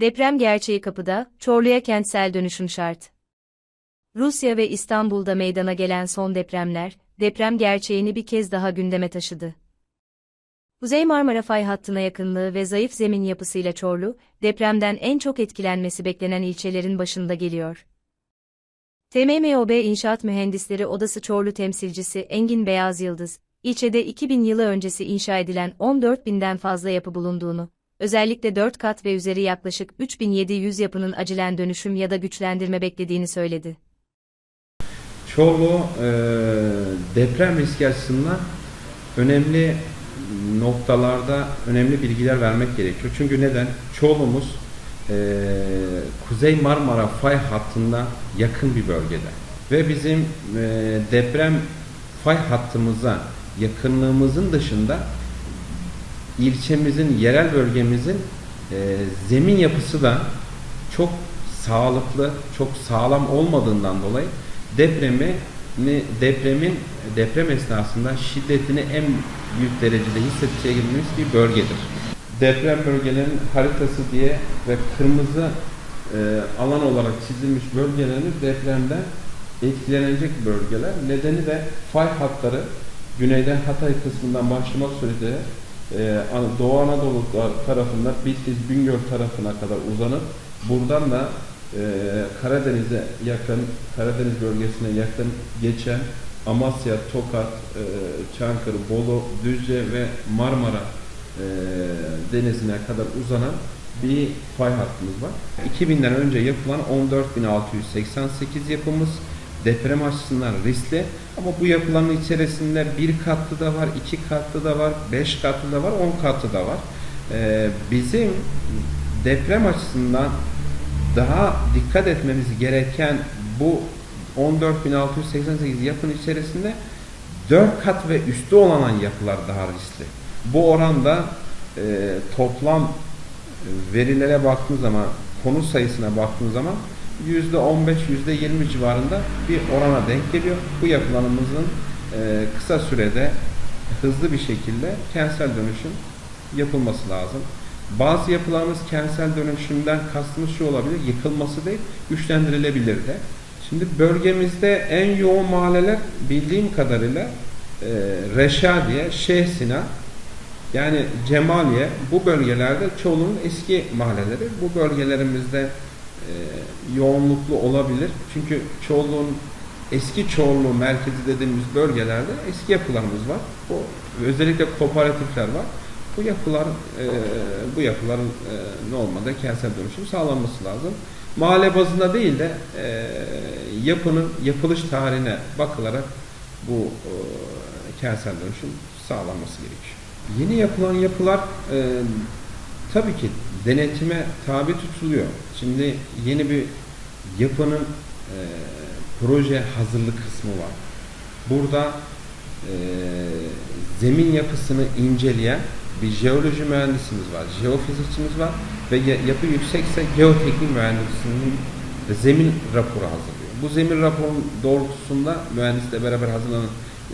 Deprem gerçeği kapıda, Çorlu'ya kentsel dönüşüm şart. Rusya ve İstanbul'da meydana gelen son depremler, deprem gerçeğini bir kez daha gündeme taşıdı. Kuzey Marmara fay hattına yakınlığı ve zayıf zemin yapısıyla Çorlu, depremden en çok etkilenmesi beklenen ilçelerin başında geliyor. TMMOB İnşaat Mühendisleri Odası Çorlu temsilcisi Engin Beyaz Yıldız, ilçede 2000 yılı öncesi inşa edilen 14 binden fazla yapı bulunduğunu, özellikle 4 kat ve üzeri yaklaşık 3700 yapının acilen dönüşüm ya da güçlendirme beklediğini söyledi. Çorlu e, deprem riski açısından önemli noktalarda önemli bilgiler vermek gerekiyor. Çünkü neden? Çorlu'muz e, Kuzey Marmara fay hattına yakın bir bölgede. Ve bizim e, deprem fay hattımıza yakınlığımızın dışında ilçemizin, yerel bölgemizin e, zemin yapısı da çok sağlıklı, çok sağlam olmadığından dolayı depremi depremin deprem esnasında şiddetini en büyük derecede hissedeceğimiz bir bölgedir. Deprem bölgelerinin haritası diye ve kırmızı e, alan olarak çizilmiş bölgelerimiz depremden etkilenecek bölgeler. Nedeni de fay hatları güneyden Hatay kısmından başlamak suretiyle e, Doğu Anadolu tarafından Bitlis, Bingöl tarafına kadar uzanıp buradan da e, Karadeniz'e yakın, Karadeniz bölgesine yakın geçen Amasya, Tokat, e, Çankırı, Bolu, Düzce ve Marmara e, denizine kadar uzanan bir fay hattımız var. 2000'den önce yapılan 14.688 yapımız deprem açısından riskli ama bu yapıların içerisinde bir katlı da var, iki katlı da var, beş katlı da var, on katlı da var. Ee, bizim deprem açısından daha dikkat etmemiz gereken bu 14.688 yapının içerisinde 4 kat ve üstü olan yapılar daha riskli. Bu oranda e, toplam verilere baktığımız zaman, konu sayısına baktığımız zaman %15, %20 civarında bir orana denk geliyor. Bu yapılarımızın e, kısa sürede hızlı bir şekilde kentsel dönüşüm yapılması lazım. Bazı yapılarımız kentsel dönüşümden kastımız şu olabilir, yıkılması değil, güçlendirilebilir de. Şimdi bölgemizde en yoğun mahalleler bildiğim kadarıyla e, Reşadiye, Şeyh Sinan, yani Cemaliye bu bölgelerde çoğunun eski mahalleleri. Bu bölgelerimizde yoğunluklu olabilir. Çünkü çoğunluğun eski çoğunluğu merkezi dediğimiz bölgelerde eski yapılarımız var. Bu özellikle kooperatifler var. Bu yapılar e, bu yapıların e, ne olmadı kentsel dönüşüm sağlanması lazım. Mahalle bazında değil de e, yapının yapılış tarihine bakılarak bu e, kentsel dönüşüm sağlanması gerekiyor. Yeni yapılan yapılar e, tabii ki denetime tabi tutuluyor. Şimdi yeni bir yapının e, proje hazırlık kısmı var. Burada e, zemin yapısını inceleyen bir jeoloji mühendisimiz var, jeofizikçimiz var ve yapı yüksekse geoteknik mühendisinin zemin raporu hazırlıyor. Bu zemin raporun doğrultusunda mühendisle beraber hazırlanan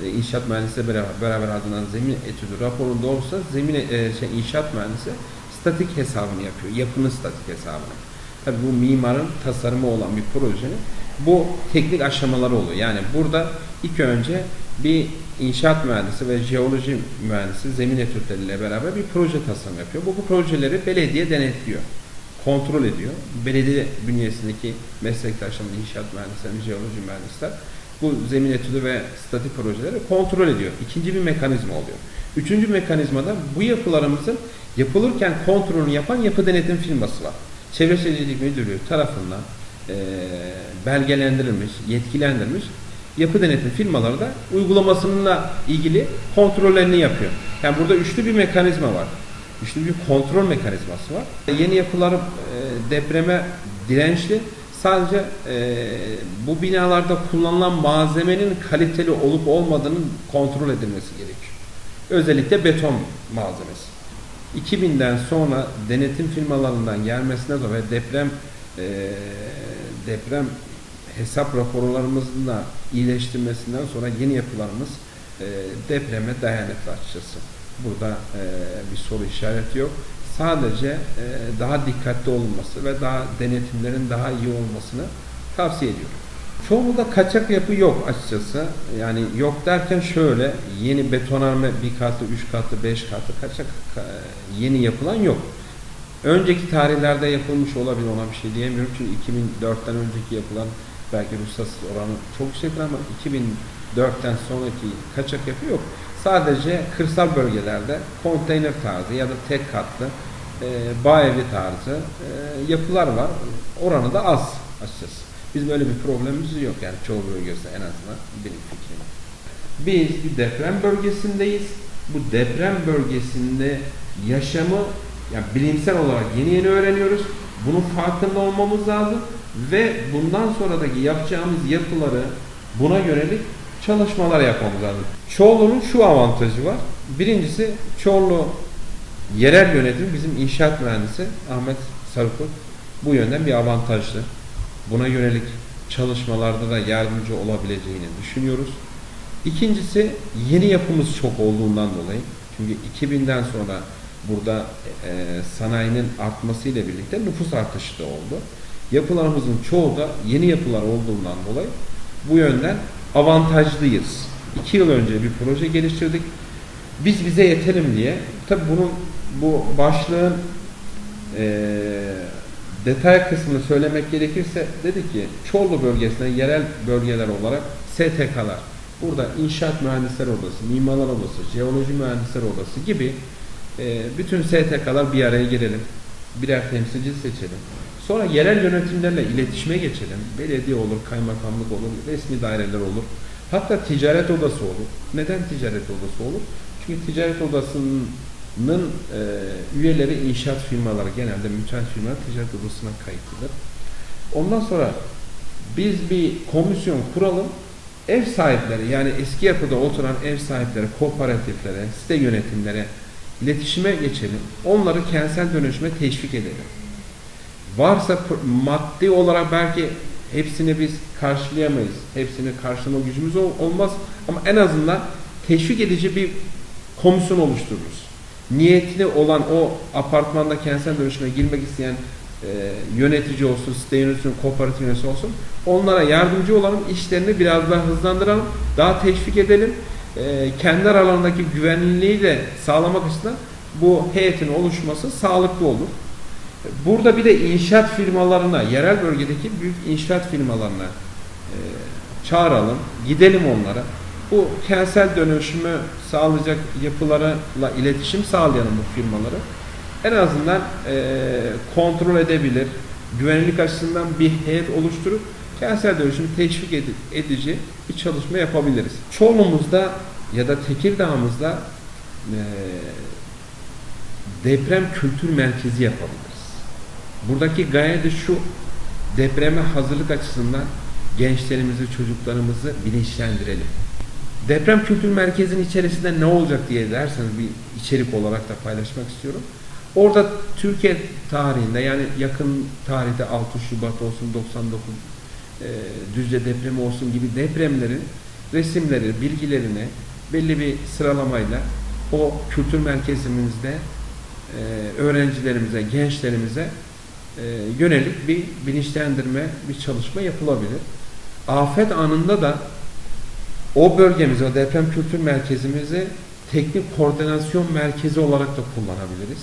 e, inşaat mühendisiyle beraber, hazırlanan zemin etüdü raporun doğrultusunda zemin e, şey, inşaat mühendisi statik hesabını yapıyor. Yapının statik hesabını. Tabii bu mimarın tasarımı olan bir projenin bu teknik aşamaları oluyor. Yani burada ilk önce bir inşaat mühendisi ve jeoloji mühendisi zemin etütleriyle beraber bir proje tasarım yapıyor. Bu, bu projeleri belediye denetliyor. Kontrol ediyor. Belediye bünyesindeki meslektaşlarımız, inşaat mühendisleri, jeoloji mühendisler bu zemin etüdü ve statik projeleri kontrol ediyor. İkinci bir mekanizma oluyor. Üçüncü mekanizmada bu yapılarımızın yapılırken kontrolünü yapan yapı denetim firması var. Çevre Şehircilik Müdürlüğü tarafından e, belgelendirilmiş, yetkilendirilmiş yapı denetim firmaları da uygulamasıyla ilgili kontrollerini yapıyor. Yani burada üçlü bir mekanizma var. Üçlü bir kontrol mekanizması var. Yeni yapılar e, depreme dirençli. Sadece e, bu binalarda kullanılan malzemenin kaliteli olup olmadığının kontrol edilmesi gerekiyor. Özellikle beton malzemesi. 2000'den sonra denetim firmalarından gelmesine sonra ve deprem e, deprem hesap raporlarımızın da iyileştirmesinden sonra yeni yapılarımız e, depreme dayanıklı açıkçası. Burada e, bir soru işareti yok. sadece e, daha dikkatli olunması ve daha denetimlerin daha iyi olmasını tavsiye ediyorum. Çoğunda kaçak yapı yok açıkçası. Yani yok derken şöyle yeni betonarme bir katlı, üç katlı, beş katlı kaçak ka- yeni yapılan yok. Önceki tarihlerde yapılmış olabilir ona bir şey diyemiyorum. Çünkü 2004'ten önceki yapılan belki ruhsatsız oranı çok yüksektir ama 2004'ten sonraki kaçak yapı yok. Sadece kırsal bölgelerde konteyner tarzı ya da tek katlı e, bağ evi tarzı e, yapılar var. Oranı da az açıkçası. Biz böyle bir problemimiz yok yani çoğu bölgesinde en azından benim fikrim. Biz bir deprem bölgesindeyiz. Bu deprem bölgesinde yaşamı yani bilimsel olarak yeni yeni öğreniyoruz. Bunun farkında olmamız lazım ve bundan sonraki yapacağımız yapıları buna yönelik çalışmalar yapmamız lazım. Çorlu'nun şu avantajı var. Birincisi Çorlu yerel yönetim bizim inşaat mühendisi Ahmet Sarıkurt bu yönden bir avantajlı. Buna yönelik çalışmalarda da yardımcı olabileceğini düşünüyoruz. İkincisi yeni yapımız çok olduğundan dolayı çünkü 2000'den sonra burada e, sanayinin artmasıyla birlikte nüfus artışı da oldu. Yapılarımızın çoğu da yeni yapılar olduğundan dolayı bu yönden avantajlıyız. İki yıl önce bir proje geliştirdik. Biz bize yeterim diye. Tabi bunun bu başlığın e, detay kısmını söylemek gerekirse dedi ki Çorlu bölgesine yerel bölgeler olarak STK'lar burada inşaat mühendisler odası, mimarlar odası, jeoloji mühendisler odası gibi e, bütün STK'lar bir araya gelelim. Birer temsilci seçelim. Sonra yerel yönetimlerle iletişime geçelim. Belediye olur, kaymakamlık olur, resmi daireler olur. Hatta ticaret odası olur. Neden ticaret odası olur? Çünkü ticaret odasının e, üyeleri inşaat firmaları genelde müteahhit firmalar ticaret odasına kayıtlıdır. Ondan sonra biz bir komisyon kuralım. Ev sahipleri yani eski yapıda oturan ev sahipleri, kooperatiflere, site yönetimlere iletişime geçelim. Onları kentsel dönüşüme teşvik edelim. Varsa maddi olarak belki hepsini biz karşılayamayız. Hepsini karşılama gücümüz ol- olmaz. Ama en azından teşvik edici bir komisyon oluştururuz. Niyetli olan o apartmanda kentsel dönüşüme girmek isteyen e, yönetici olsun, site yönetici, kooperatif yöneticisi olsun. Onlara yardımcı olalım, işlerini biraz daha hızlandıralım, daha teşvik edelim. E, kendi aralarındaki güvenliği de sağlamak açısından bu heyetin oluşması sağlıklı olur. Burada bir de inşaat firmalarına, yerel bölgedeki büyük inşaat firmalarına e, çağıralım, gidelim onlara. Bu kentsel dönüşümü sağlayacak yapılarla iletişim sağlayalım bu firmaları. En azından e, kontrol edebilir, güvenlik açısından bir heyet oluşturup kentsel dönüşümü teşvik edi- edici bir çalışma yapabiliriz. Çorlu'muzda ya da Tekirdağ'ımızda e, deprem kültür merkezi yapabiliriz. Buradaki gaye de şu, depreme hazırlık açısından gençlerimizi, çocuklarımızı bilinçlendirelim. Deprem kültür merkezinin içerisinde ne olacak diye derseniz bir içerik olarak da paylaşmak istiyorum. Orada Türkiye tarihinde yani yakın tarihte 6 Şubat olsun 99 e, Düzce depremi olsun gibi depremlerin resimleri, bilgilerini belli bir sıralamayla o kültür merkezimizde e, öğrencilerimize, gençlerimize e, yönelik bir bilinçlendirme, bir çalışma yapılabilir. Afet anında da o bölgemizi, o deprem kültür merkezimizi teknik koordinasyon merkezi olarak da kullanabiliriz.